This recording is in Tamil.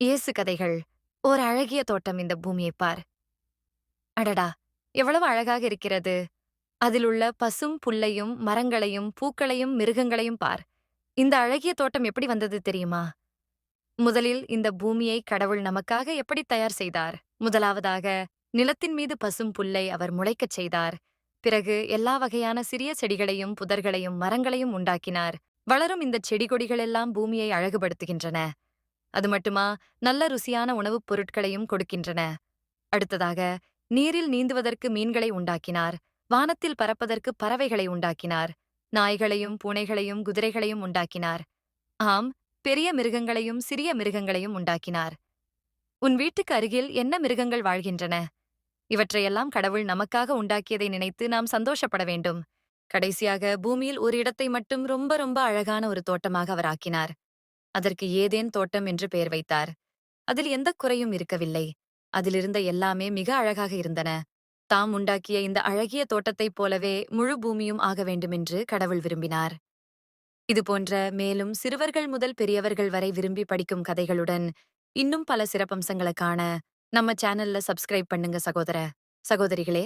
இயேசு கதைகள் ஓர் அழகிய தோட்டம் இந்த பூமியைப் பார். அடடா எவ்வளவு அழகாக இருக்கிறது. அதிலுள்ள பசும் புல்லையும் மரங்களையும் பூக்களையும் மிருகங்களையும் பார். இந்த அழகிய தோட்டம் எப்படி வந்தது தெரியுமா? முதலில் இந்த பூமியை கடவுள் நமக்காக எப்படி தயார் செய்தார்? முதலாவதாக நிலத்தின் மீது பசும் புல்லை அவர் முளைக்கச் செய்தார். பிறகு எல்லா வகையான சிறிய செடிகளையும் புதர்களையும் மரங்களையும் உண்டாக்கினார். வளரும் இந்த செடி கொடிகளெல்லாம் பூமியை அழகுபடுத்துகின்றன. அது மட்டுமா நல்ல ருசியான உணவுப் பொருட்களையும் கொடுக்கின்றன. அடுத்ததாக நீரில் நீந்துவதற்கு மீன்களை உண்டாக்கினார். வானத்தில் பறப்பதற்கு பறவைகளை உண்டாக்கினார். நாய்களையும் பூனைகளையும் குதிரைகளையும் உண்டாக்கினார். ஆம் பெரிய மிருகங்களையும் சிறிய மிருகங்களையும் உண்டாக்கினார். உன் வீட்டுக்கு அருகில் என்ன மிருகங்கள் வாழ்கின்றன? இவற்றையெல்லாம் கடவுள் நமக்காக உண்டாக்கியதை நினைத்து நாம் சந்தோஷப்பட வேண்டும். கடைசியாக பூமியில் ஒரு இடத்தை மட்டும் ரொம்ப ரொம்ப அழகான ஒரு தோட்டமாக அவர் ஆக்கினார். அதற்கு ஏதேன் தோட்டம் என்று பெயர் வைத்தார். அதில் எந்த குறையும் இருக்கவில்லை. அதிலிருந்த எல்லாமே மிக அழகாக இருந்தன. தாம் உண்டாக்கிய இந்த அழகிய தோட்டத்தைப் போலவே முழு பூமியும் ஆக வேண்டுமென்று கடவுள் விரும்பினார். இது போன்ற மேலும் சிறுவர்கள் முதல் பெரியவர்கள் வரை விரும்பி படிக்கும் கதைகளுடன் இன்னும் பல சிறப்பம்சங்களை காண நம்ம சேனல்ல சப்ஸ்கிரைப் பண்ணுங்க சகோதர. சகோதரிகளே